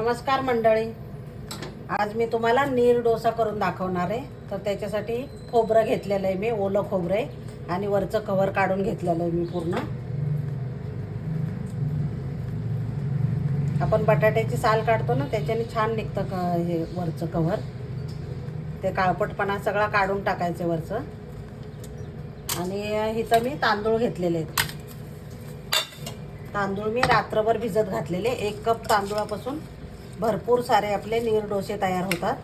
नमस्कार मंडळी. आज मी तुम्हाला नीर डोसा करून दाखवणार आहे. तर त्याच्यासाठी खोबरं घेतलेलं आहे मी ओलं खोबरं आहे. आणि वरचं कव्हर काढून घेतलेलं आहे मी पूर्ण. आपण बटाट्याची साल काढतो ना त्याच्याने छान निघतं क हे वरचं कव्हर ते काळपटपणा सगळा काढून टाकायचं वरचं. आणि इथं मी तांदूळ घेतलेले आहेत. तांदूळ मी रात्रभर भिजत घातलेले एक कप तांदूळापासून भरपूर सारे आपले नीर डोसे तयार होतात.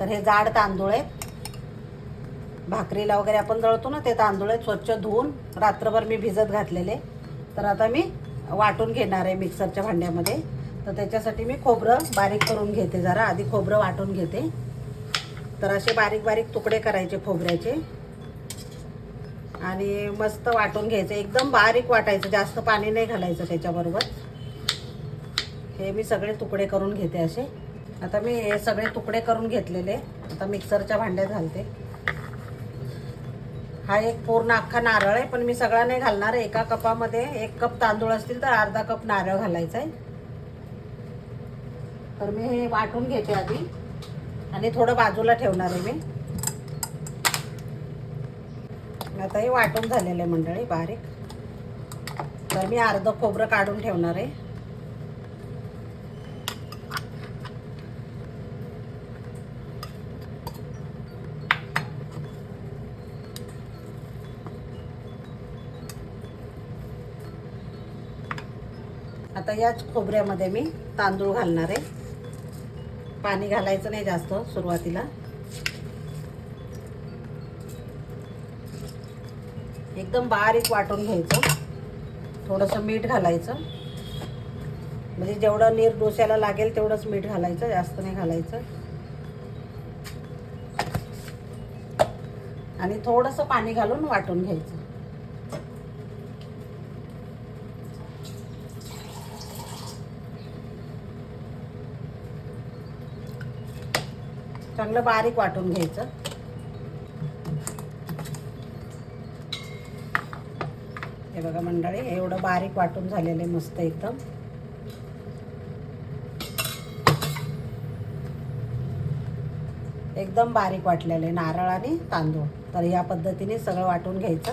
तर हे जाड तांदूळ आहेत. भाकरीला वगैरे आपण दळतो ना ते तांदूळ आहेत स्वच्छ धुवून रात्रभर मी भिजत घातलेले. तर आता मी वाटून घेणार आहे मिक्सरच्या भांड्यामध्ये. तर त्याच्यासाठी मी खोबरं बारीक करून घेते जरा आधी खोबरं वाटून घेते. तर असे बारीक बारीक तुकडे करायचे खोबऱ्याचे. आणि मस्त वाटून घ्यायचे. एकदम बारीक वाटायचं जास्त पाणी नाही घालायचं त्याच्याबरोबर. हे मी सगळे तुकडे करून घेते असे. आता मी हे सगळे तुकडे करून घेतलेले. आता मिक्सरच्या भांड्यात घालते. हा एक पूर्ण अख्खा नारळ आहे पण मी सगळा नाही घालणार. आहे एका कपामध्ये एक कप तांदूळ असतील तर अर्धा कप नारळ घालायचा आहे. तर मी हे वाटून घेते आधी. आणि थोडं बाजूला ठेवणार आहे मी. आता हे वाटून झालेलं आहे मंडळी बारीक. तर मी अर्धं खोबरं काढून ठेवणार आहे. आता याच खोबऱ्यामध्ये मी तांदूळ घालणार आहे. पाणी घालायचं नाही जास्त सुरुवातीला. एकदम बारीक वाटून घ्यायचं. थोडंसं मीठ घालायचं. म्हणजे जेवढं नीर डोस्याला लागेल तेवढंच मीठ घालायचं जास्त नाही घालायचं. आणि थोडंसं पाणी घालून वाटून घ्यायचं. चांगलं बारीक वाटून घ्यायचं. हे बघा मंडळी एवढं बारीक वाटून झालेलं आहे मस्त एकदम. एकदम बारीक वाटलेलं आहे नारळ आणि तांदूळ. तर या पद्धतीने सगळं वाटून घ्यायचं.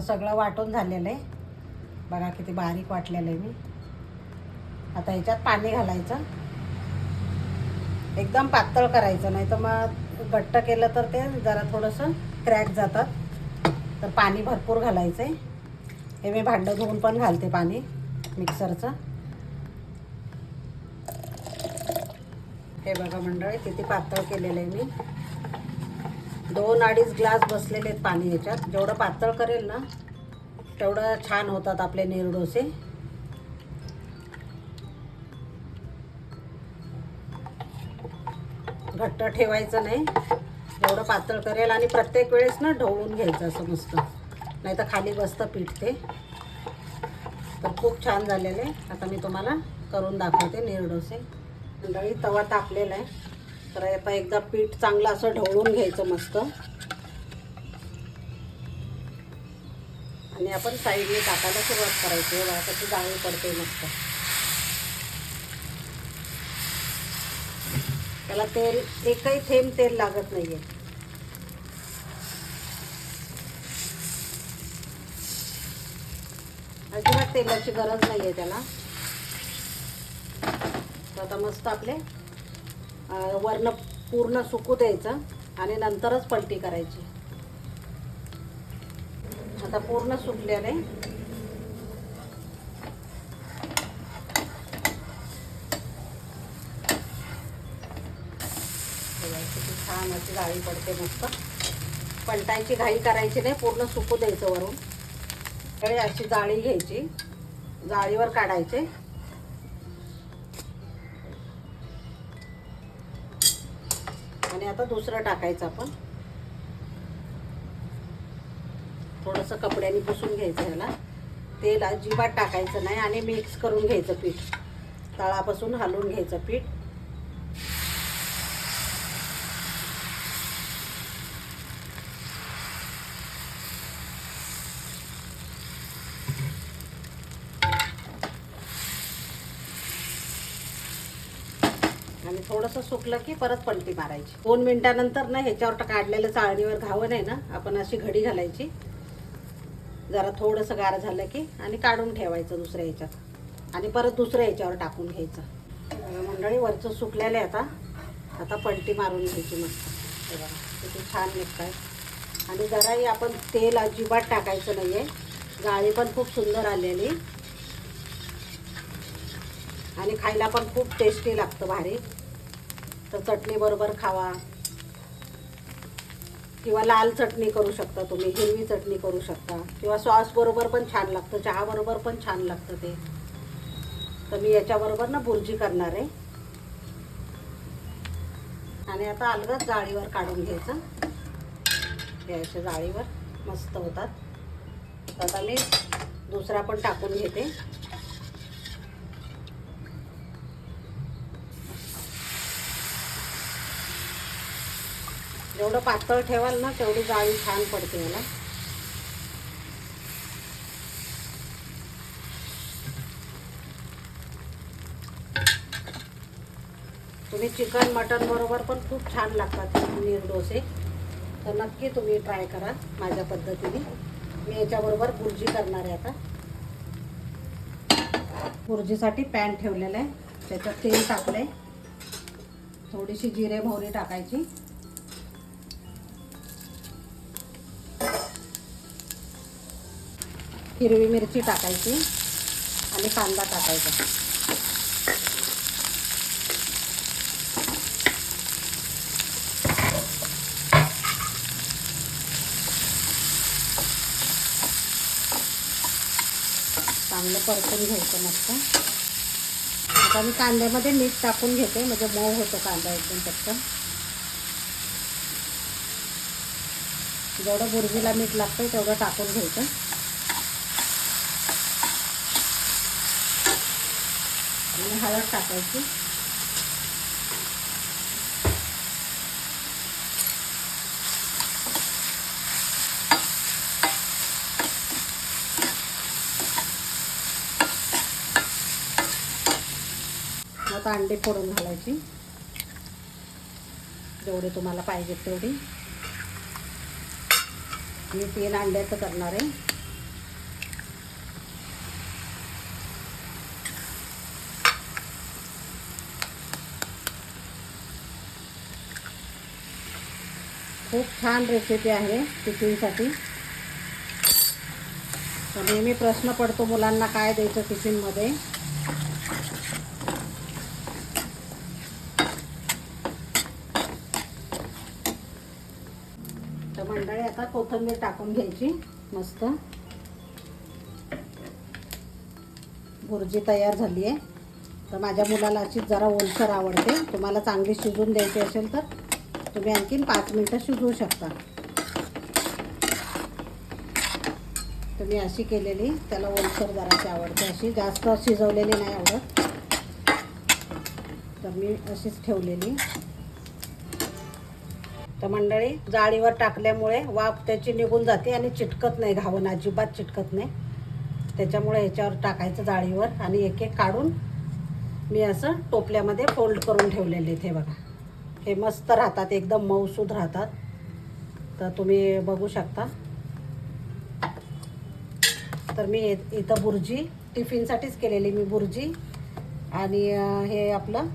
सगळं वाटून झालेलं आहे. बघा किती बारीक वाटलेलं आहे मी. आता ह्याच्यात पाणी घालायचं. एकदम पातळ करायचं नाही तर मग घट्ट केलं तर ते जरा थोडंसं क्रॅक जातात. तर पाणी भरपूर घालायचं आहे हे मी भांडं धुवून पण घालते पाणी मिक्सरचं. हे बघा मंडळी किती पातळ केलेलं आहे मी. दोन अडीच ग्लास बसलेले आहेत पाणी याच्यात जेवढं पातळ करेल ना तेवढं छान होतात आपले निरडोसे. घट्ट ठेवायचं नाही. एवढं पातळ करेल आणि प्रत्येक वेळेस ना ढवळून घ्यायचं असं मस्त नाही तर खाली बसतं पीठ ते तर खूप छान झालेलं आहे. आता मी तुम्हाला करून दाखवते निरडोसे मंडळी तवा तापलेला आहे. तर आता एकदा पीठ चांगलं असं ढवळून घ्यायचं मस्त. आणि आपण साईडने टाकायला सुरुवात करायची बघा कशी जाळी पडते मस्त. त्याला तेल एकही थेंब तेल लागत नाही आहे अजिबात तेलाची गरज नाही आहे त्याला. तर आता मस्त आपले वर्ण पूर्ण सुकू द्यायचं आणि नंतरच पलटी करायची. आता पूर्ण सुकलेले किती छान अशी जाळी पडते मस्त. पलटायची घाई करायची नाही पूर्ण सुकू द्यायचं वरून. त्यावेळी अशी जाळी घ्यायची जाळीवर काढायचे. आणि आता दुसरं टाकायचं आपण. थोडंसं कपड्याने पुसून घ्यायचं ह्याला तेल अजिबात टाकायचं नाही आणि मिक्स करून घ्यायचं पीठ. तळापासून हलवून घ्यायचं पीठ. आणि थोडंसं सुकलं की परत पलटी मारायची. दोन मिनिटानंतर ना ह्याच्यावर काढलेलं चाळणीवर घावन आहे ना आपण अशी घडी घालायची. जरा थोडंसं गार झालं की आणि काढून ठेवायचं दुसऱ्या ह्याच्यात. आणि परत दुसऱ्या ह्याच्यावर टाकून घ्यायचं. मंडळी वरचं सुकलेलं आहे आता. आता पलटी मारून घ्यायची मस्त. हे बघा किती छान निघत आहे आणि जराही आपण तेल अजिबात टाकायचं नाही आहे गाळी पण खूप सुंदर आलेली. आणि खायला पण खूप टेस्टी लागतं भारी. तर चटणीबरोबर खावा. किंवा लाल चटणी करू शकता तुम्ही हिरवी चटणी करू शकता. किंवा सॉसबरोबर पण छान लागतं चहाबरोबर पण छान लागतं ते. तर मी याच्याबरोबर ना भुर्जी करणार आहे. आणि आता अलगद जाळीवर काढून घ्यायचं. हे जाळीवर मस्त होतात. आता मी दुसरा पण टाकून घेते. जेवढं पातळ ठेवाल ना तेवढी जाळी छान पडते मला तुम्ही चिकन मटन बरोबर पण खूप छान लागतात हे पनीर डोसे. तर नक्की तुम्ही ट्राय करा माझ्या पद्धतीने. मी याच्याबरोबर बुर्जी करणार आहे आता. भुर्जीसाठी पॅन ठेवलेलं आहे. त्याच्यात तेल टाकलं आहे थोडीशी जिरे मोहरी टाकायची. हिरवी मिरची टाकायची आणि कांदा टाकायचा. चांगलं परतून घ्यायचं मस्त. आता मी कांद्यामध्ये मीठ टाकून घेते म्हणजे मऊ होतो कांदा एकदम पटकन जेवढं बुर्जीला मीठ लागतं तेवढं टाकून घ्यायचं आणि हळद टाकायची. आता अंडे फोडून घालायची. जेवढे तुम्हाला पाहिजेत तेवढी. मी तीन अंड्याचं करणार आहे. खूप छान रेसिपी आहे टिफिनसाठी नेहमी प्रश्न पडतो मुलांना काय द्यायचं टिफिनमध्ये तर मंडळी आता कोथिंबीर टाकून घ्यायची मस्त. भुर्जी तयार झाली आहे तर माझ्या मुलाला अशी जरा ओलसर आवडते. तुम्हाला चांगली शिजून द्यायची असेल तर. तुम्ही आणखीन पाच मिनटं शिजवू शकता. तुम्ही अशी केलेली त्याला ओलसर जराशी आवडते. अशी जास्त शिजवलेली नाही आवडत. तर मी अशीच ठेवलेली. तर मंडळी जाळीवर टाकल्यामुळे वाफ त्याची निघून जाते आणि चिटकत नाही घावन अजिबात चिटकत नाही. त्याच्यामुळे ह्याच्यावर टाकायचं जाळीवर आणि एक एक काढून मी असं टोपल्यामध्ये फोल्ड करून ठेवलेले इथे बघा. हे मस्त राहतात एकदम मऊसूद राहतात. तर तुम्ही बघू शकता. तर मी इथं बुर्जी टिफिनसाठीच केलेली मी बुर्जी. आणि हे आपलं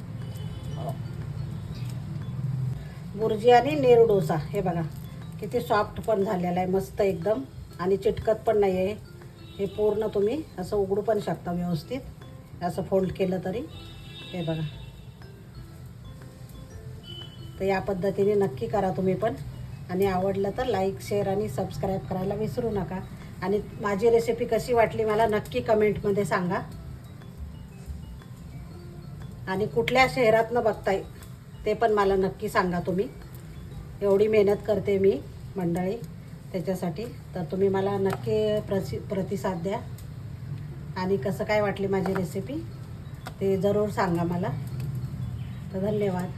बुर्जी आणि नेर डोसा. हे बघा किती सॉफ्ट पण झालेला आहे मस्त एकदम. आणि चिटकत पण नाही आहे हे पूर्ण तुम्ही असं उघडू पण शकता व्यवस्थित. असं फोल्ड केलं तरी. हे बघा. तर या पद्धतीने नक्की करा तुम्ही पण. आणि आवडलं तर लाईक शेअर आणि सबस्क्राईब करायला विसरू नका. आणि माझी रेसिपी कशी वाटली मला नक्की कमेंटमध्ये सांगा. आणि कुठल्या शहरातनं बघताय ते पण मला नक्की सांगा तुम्ही. एवढी मेहनत करते मी मंडळी त्याच्यासाठी. तर तुम्ही मला नक्की प्रसि प्रतिसाद द्या. आणि कसं काय वाटली माझी रेसिपी ते जरूर सांगा मला. तर धन्यवाद.